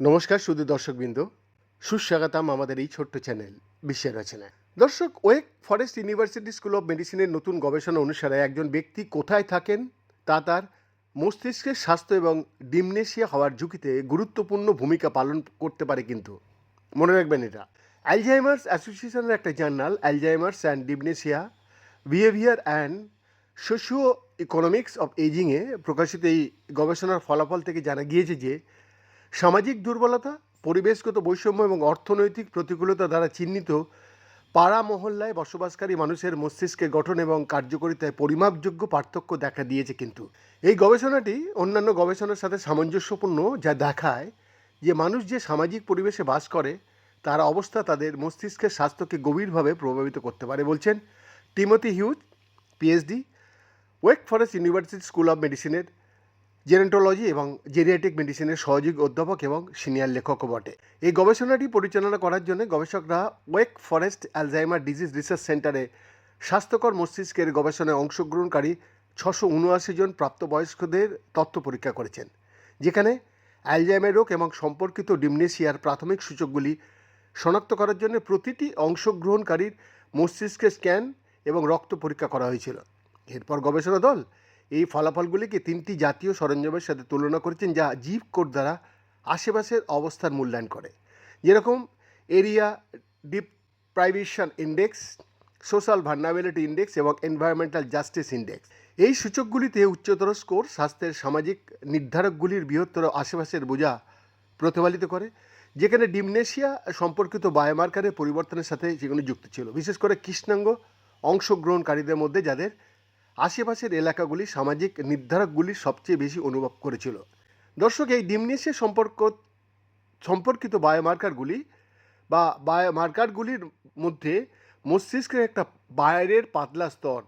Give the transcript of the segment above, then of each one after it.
নমস্কার শুধু দর্শকবৃন্দ। সুস্বাগতম আমাদের এই ছোট্ট চ্যানেল, বিশ্বের রচনায় দর্শক, Wake Forest University School of মেডিসিনের নতুন গবেষণা অনুসারে একজন ব্যক্তি কোথায় থাকেন, তা তার মস্তিষ্কের স্বাস্থ্য এবং ডিমনেশিয়া হওয়ার ঝুঁকিতে গুরুত্বপূর্ণ ভূমিকা পালন করতে পারে কিন্তু। মনে রাখবেন এটা। অ্যালজাইমার্স অ্যাসোসিয়েশনের একটা journal Alzheimer's and dementia behaviour and socio economics of এজিংয়ে প্রকাশিত এই গবেষণার ফলাফল থেকে জানা গিয়েছে যে সামাজিক দুর্বলতা, পরিবেশগত বৈষম্য এবং অর্থনৈতিক প্রতিকূলতা দ্বারা চিহ্নিত পাড়া মহল্লায় বসবাসকারী মানুষের মস্তিষ্কে গঠন এবং কার্যকরিতায় পরিমাপযোগ্য পার্থক্য দেখা দিয়েছে কিন্তু। এই গবেষণাটি অন্যান্য গবেষণার সাথে সামঞ্জস্যপূর্ণ যা দেখায় যে মানুষ যে সামাজিক পরিবেশে বাস করে, তার অবস্থা তাদের মস্তিষ্কের স্বাস্থ্যকে গভীরভাবে প্রভাবিত করতে পারে বলছেন Timothy Hughes, PhD Wake Forest University School of মেডিসিনের জেনেটোলজি এবং জেরিয়াটিক মেডিসিনের সহযোগী অধ্যাপক এবং সিনিয়র লেখকও বটে। এই গবেষণাটি পরিচালনা করার জন্য গবেষকরা Wake Forest Alzheimer disease research সেন্টারে স্বাস্থ্যকর মস্তিষ্কের গবেষণায় অংশগ্রহণকারী ছশো উনআশি জন প্রাপ্তবয়স্কদের তথ্য পরীক্ষা করেছেন, যেখানে অ্যালজাইমার রোগ এবং সম্পর্কিত ডিমনেশিয়ার প্রাথমিক সূচকগুলি শনাক্ত করার জন্য প্রতিটি অংশগ্রহণকারীর মস্তিষ্কের স্ক্যান এবং রক্ত পরীক্ষা করা হয়েছিল। এরপর গবেষণা দল এই ফলাফলগুলিকে তিনটি জাতীয় সরঞ্জামের সাথে তুলনা করেছেন যা জিপ কোড দ্বারা আশেপাশের অবস্থার মূল্যায়ন করে। যেরকম area deprivation index, social vulnerability index এবং এনভায়রনমেন্টাল জাস্টিস ইন্ডেক্স। এই সূচকগুলিতে উচ্চতর স্কোর, স্বাস্থ্যের সামাজিক নির্ধারকগুলির বৃহত্তর আশেপাশের বোঝা প্রতিফলিত করে, যেখানে ডিমনেশিয়া সম্পর্কিত বায়োমার্কারের পরিবর্তনের সাথে যেগুলো যুক্ত ছিল। বিশেষ করে কৃষ্ণাঙ্গ অংশগ্রহণকারীদের মধ্যে যাদের আশেপাশের এলাকাগুলি সামাজিক নির্ধারকগুলি সবচেয়ে বেশি অনুভব করেছিল। দর্শক, এই ডিমনেশিয়া সম্পর্ক, সম্পর্কিত বায়োমার্কারগুলি বা বায়োমার্কারগুলির মধ্যে মস্তিষ্কের একটা বাইরের পাতলা স্তর,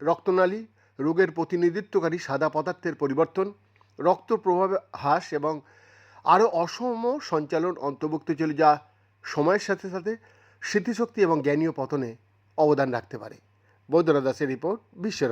রক্তনালী, রোগের প্রতিনিধিত্বকারী সাদা পদার্থের পরিবর্তন, রক্ত প্রভাবে হ্রাস এবং আরও অসম সঞ্চালন অন্তর্ভুক্ত ছিল যা সময়ের সাথে সাথে স্মৃতিশক্তি এবং জ্ঞানীয় পতনে অবদান রাখতে পারে। বৈদ্যনাথ দাসের রিপোর্ট বিশ্বের